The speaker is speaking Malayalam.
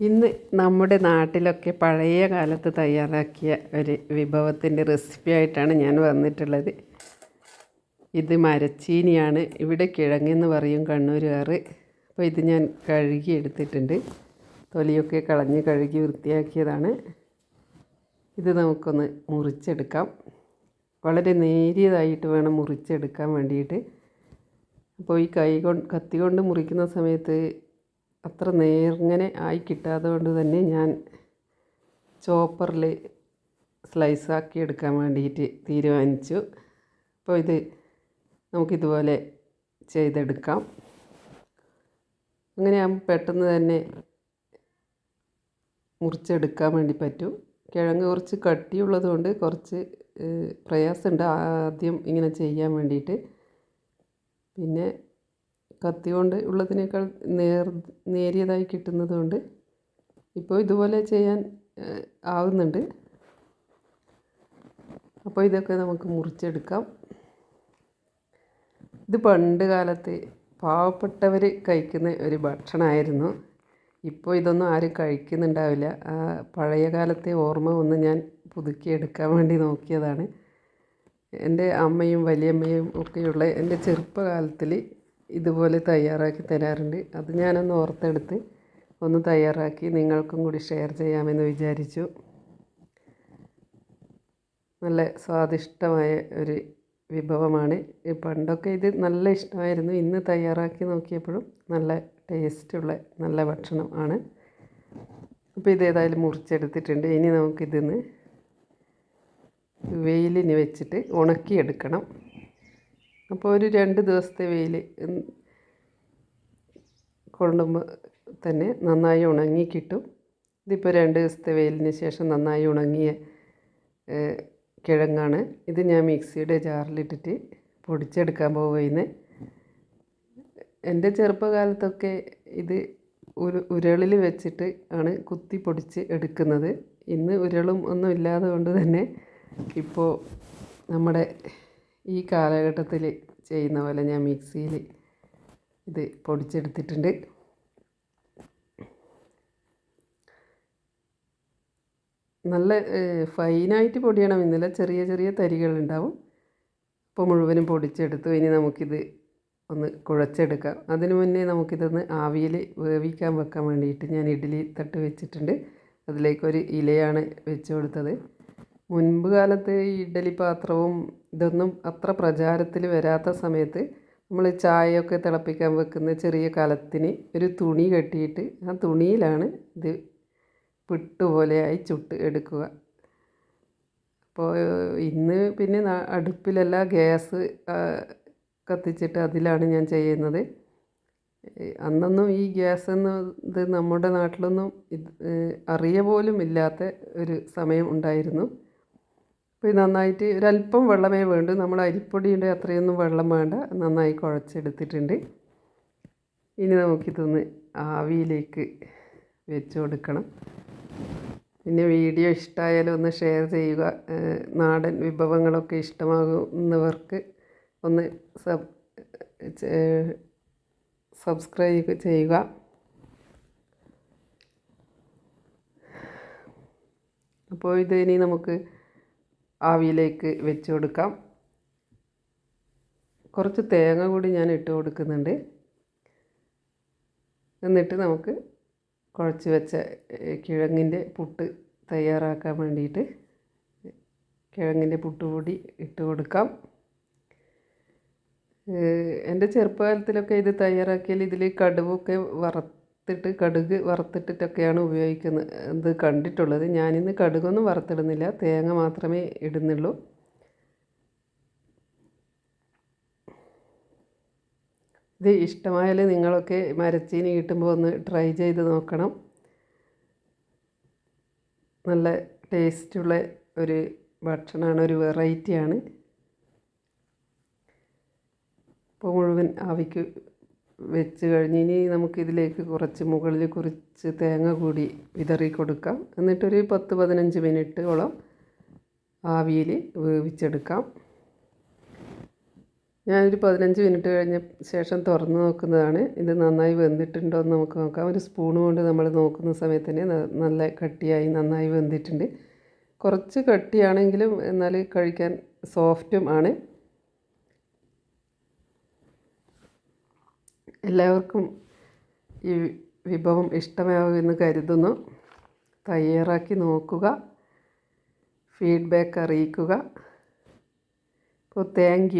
ഇന്ന് നമ്മുടെ നാട്ടിലൊക്കെ പഴയ കാലത്ത് തയ്യാറാക്കിയ ഒരു വിഭവത്തിന്റെ റെസിപ്പി ആയിട്ടാണ് ഞാൻ വന്നിട്ടുള്ളത്. ഇത് മരച്ചീനിയാണ്. ഇവിടെ കിഴങ്ങെന്ന് പറയും കണ്ണൂരുകാർ. അപ്പോൾ ഇത് ഞാൻ കഴുകി എടുത്തിട്ടുണ്ട്. തൊലിയൊക്കെ കളഞ്ഞ് കഴുകി വൃത്തിയാക്കിയതാണ്. ഇത് നമുക്കൊന്ന് മുറിച്ചെടുക്കാം. വളരെ നേരിയതായിട്ട് വേണം മുറിച്ചെടുക്കാൻ വേണ്ടിയിട്ട്. അപ്പോൾ ഈ കൈ കൊണ്ട് കത്തി കൊണ്ട് മുറിക്കുന്ന സമയത്ത് അത്ര നേർങ്ങനെ ആയി കിട്ടാതെ കൊണ്ട് തന്നെ ഞാൻ ചോപ്പറിൽ സ്ലൈസാക്കി എടുക്കാൻ വേണ്ടിയിട്ട് തീരുമാനിച്ചു. അപ്പോൾ ഇത് നമുക്കിതുപോലെ ചെയ്തെടുക്കാം. അങ്ങനെ ആകുമ്പോൾ പെട്ടെന്ന് തന്നെ മുറിച്ചെടുക്കാൻ വേണ്ടി പറ്റും. കിഴങ്ങ് കുറച്ച് കട്ടിയുള്ളത് കൊണ്ട് കുറച്ച് പ്രയാസമുണ്ട് ആദ്യം ഇങ്ങനെ ചെയ്യാൻ വേണ്ടിയിട്ട്. പിന്നെ കത്തി കൊണ്ട് ഉള്ളതിനേക്കാൾ നേർ നേരിയതായി കിട്ടുന്നത് കൊണ്ട് ഇപ്പോൾ ഇതുപോലെ ചെയ്യാൻ ആവുന്നുണ്ട്. അപ്പോൾ ഇതൊക്കെ നമുക്ക് മുറിച്ചെടുക്കാം. ഇത് പണ്ട് കാലത്ത് പാവപ്പെട്ടവർ കഴിക്കുന്ന ഒരു ഭക്ഷണമായിരുന്നു. ഇപ്പോൾ ഇതൊന്നും ആരും കഴിക്കുന്നുണ്ടാവില്ല. ആ പഴയ കാലത്തെ ഓർമ്മ ഒന്ന് ഞാൻ പുതുക്കിയെടുക്കാൻ വേണ്ടി നോക്കിയതാണ്. എന്റെ അമ്മയും വലിയമ്മയും ഒക്കെയുള്ള എന്റെ ചെറുപ്പകാലത്തിൽ ഇതുപോലെ തയ്യാറാക്കി തരാറുണ്ട്. അത് ഞാനൊന്ന് ഓർത്തെടുത്ത് ഒന്ന് തയ്യാറാക്കി നിങ്ങൾക്കും കൂടി ഷെയർ ചെയ്യാമെന്ന് വിചാരിച്ചു. നല്ല സ്വാദിഷ്ടമായ ഒരു വിഭവമാണ്. പണ്ടൊക്കെ ഇത് നല്ല ഇഷ്ടമായിരുന്നു. ഇന്ന് തയ്യാറാക്കി നോക്കിയപ്പോഴും നല്ല ടേസ്റ്റുള്ള നല്ല ഭക്ഷണം ആണ്. അപ്പോൾ ഇതേതായാലും മുറിച്ചെടുത്തിട്ടുണ്ട്. ഇനി നമുക്കിതിന്ന് വെയിലിന് വെച്ചിട്ട് ഉണക്കിയെടുക്കണം. അപ്പോൾ ഒരു രണ്ട് ദിവസത്തെ വെയിൽ കൊള്ളുമ്പോൾ തന്നെ നന്നായി ഉണങ്ങി കിട്ടും. ഇതിപ്പോൾ രണ്ട് ദിവസത്തെ വെയിലിന് ശേഷം നന്നായി ഉണങ്ങിയ കിഴങ്ങാണ്. ഇത് ഞാൻ മിക്സിയുടെ ജാറിലിട്ടിട്ട് പൊടിച്ചെടുക്കാൻ പോവുകയെന്ന് എന്റെ ചെറുപ്പകാലത്തൊക്കെ ഇത് ഒരു ഉരളിൽ വെച്ചിട്ട് ആണ് കുത്തി പൊടിച്ച് എടുക്കുന്നത്. ഇന്ന് ഉരളും ഒന്നും ഇല്ലാതെ കൊണ്ട് തന്നെ ഇപ്പോൾ നമ്മുടെ ഈ കാലഘട്ടത്തിൽ ചെയ്യുന്ന പോലെ ഞാൻ മിക്സിയിൽ ഇത് പൊടിച്ചെടുത്തിട്ടുണ്ട്. നല്ല ഫൈനായിട്ട് പൊടിയണം. ഇന്നലെ ചെറിയ ചെറിയ തരികളുണ്ടാവും അപ്പോൾ മുഴുവനും പൊടിച്ചെടുത്തു. ഇനി നമുക്കിത് ഒന്ന് കുഴച്ചെടുക്കാം. അതിനു മുന്നേ നമുക്കിതൊന്ന് ആവിയിൽ വേവിക്കാൻ വെക്കാൻ വേണ്ടിയിട്ട് ഞാൻ ഇഡ്ഡലി തട്ട് വെച്ചിട്ടുണ്ട്. അതിലേക്കൊരു ഇലയാണ് വെച്ച് കൊടുത്തത്. മുൻപ് കാലത്ത് ഈ ഇഡ്ഡലി പാത്രവും ഇതൊന്നും അത്ര പ്രചാരത്തിൽ വരാത്ത സമയത്ത് നമ്മൾ ചായയൊക്കെ തിളപ്പിക്കാൻ വെക്കുന്ന ചെറിയ കലത്തിന് ഒരു തുണി കെട്ടിയിട്ട് ആ തുണിയിലാണ് ഇത് പിട്ടുപോലെയായി ചുട്ട് എടുക്കുക. അപ്പോൾ ഇന്ന് പിന്നെ അടുപ്പിലല്ല ഗ്യാസ് കത്തിച്ചിട്ട് അതിലാണ് ഞാൻ ചെയ്യുന്നത്. അന്നൊന്നും ഈ ഗ്യാസ് എന്നത് നമ്മുടെ നാട്ടിലൊന്നും അറിയ പോലും ഇല്ലാത്ത ഒരു സമയം ഉണ്ടായിരുന്നു. അപ്പോൾ നന്നായിട്ട് ഒരല്പം വെള്ളമേ വേണ്ടു. നമ്മൾ അരിപ്പൊടിയുടെ അത്രയൊന്നും വെള്ളം വേണ്ട. നന്നായി കുഴച്ചെടുത്തിട്ടുണ്ട്. ഇനി നമുക്കിതൊന്ന് ആവിയിലേക്ക് വെച്ച് കൊടുക്കണം. പിന്നെ വീഡിയോ ഇഷ്ടമായാലും ഒന്ന് ഷെയർ ചെയ്യുക. നാടൻ വിഭവങ്ങളൊക്കെ ഇഷ്ടമാകുന്നവർക്ക് ഒന്ന് സബ് സബ്സ്ക്രൈബ് ചെയ്യുക. അപ്പോൾ ഇത് ഇനി നമുക്ക് ആവിയിലേക്ക് വെച്ച് കൊടുക്കാം. കുറച്ച് തേങ്ങ കൂടി ഞാൻ ഇട്ട് കൊടുക്കുന്നുണ്ട്. എന്നിട്ട് നമുക്ക് കുഴച്ച് വെച്ച കിഴങ്ങിന്റെ പുട്ട് തയ്യാറാക്കാൻ വേണ്ടിയിട്ട് കിഴങ്ങിന്റെ പുട്ടുപൊടി ഇട്ട് കൊടുക്കാം. എന്റെ ചെറുപ്പകാലത്തിലൊക്കെ ഇത് തയ്യാറാക്കിയാൽ ഇതിൽ കടുവൊക്കെ വറുത്തിട്ട് കടുക് വറുത്തിട്ടിട്ടൊക്കെയാണ് ഉപയോഗിക്കുന്നത്. ഇത് കണ്ടിട്ടുള്ളത്. ഞാനിന്ന് കടുകൊന്നും വറുത്തിടുന്നില്ല. തേങ്ങ മാത്രമേ ഇടുന്നുള്ളൂ. ഇത് ഇഷ്ടമായാൽ നിങ്ങളൊക്കെ മരച്ചീനി കിട്ടുമ്പോൾ ഒന്ന് ട്രൈ ചെയ്ത് നോക്കണം. നല്ല ടേസ്റ്റുള്ള ഒരു ഭക്ഷണമാണ് ഒരു വെറൈറ്റിയാണ്. ഇപ്പോൾ മുഴുവൻ ആവിക്ക് വെച്ച് കഴിഞ്ഞ് ഇനി നമുക്കിതിലേക്ക് കുറച്ച് മുകളിൽ കുറച്ച് തേങ്ങ കൂടി വിതറി കൊടുക്കാം. എന്നിട്ടൊരു പത്ത് പതിനഞ്ച് മിനിറ്റോളം ആവിയിൽ വേവിച്ചെടുക്കാം. ഞാനൊരു പതിനഞ്ച് മിനിറ്റ് കഴിഞ്ഞ ശേഷം തുറന്ന് നോക്കുന്നതാണ്. ഇത് നന്നായി വെന്തിട്ടുണ്ടോ എന്ന് നമുക്ക് നോക്കാം. ഒരു സ്പൂൺ കൊണ്ട് നമ്മൾ നോക്കുന്ന സമയത്ത് തന്നെ നല്ല കട്ടിയായി നന്നായി വെന്തിട്ടുണ്ട്. കുറച്ച് കട്ടിയാണെങ്കിലും എന്നാൽ കഴിക്കാൻ സോഫ്റ്റും ആണ്. എല്ലാവർക്കും ഈ വിഭവം ഇഷ്ടമാകുമെന്ന് കരുതുന്നു. തയ്യാറാക്കി നോക്കുക. ഫീഡ്ബാക്ക് അറിയിക്കുക. അപ്പോൾ താങ്ക്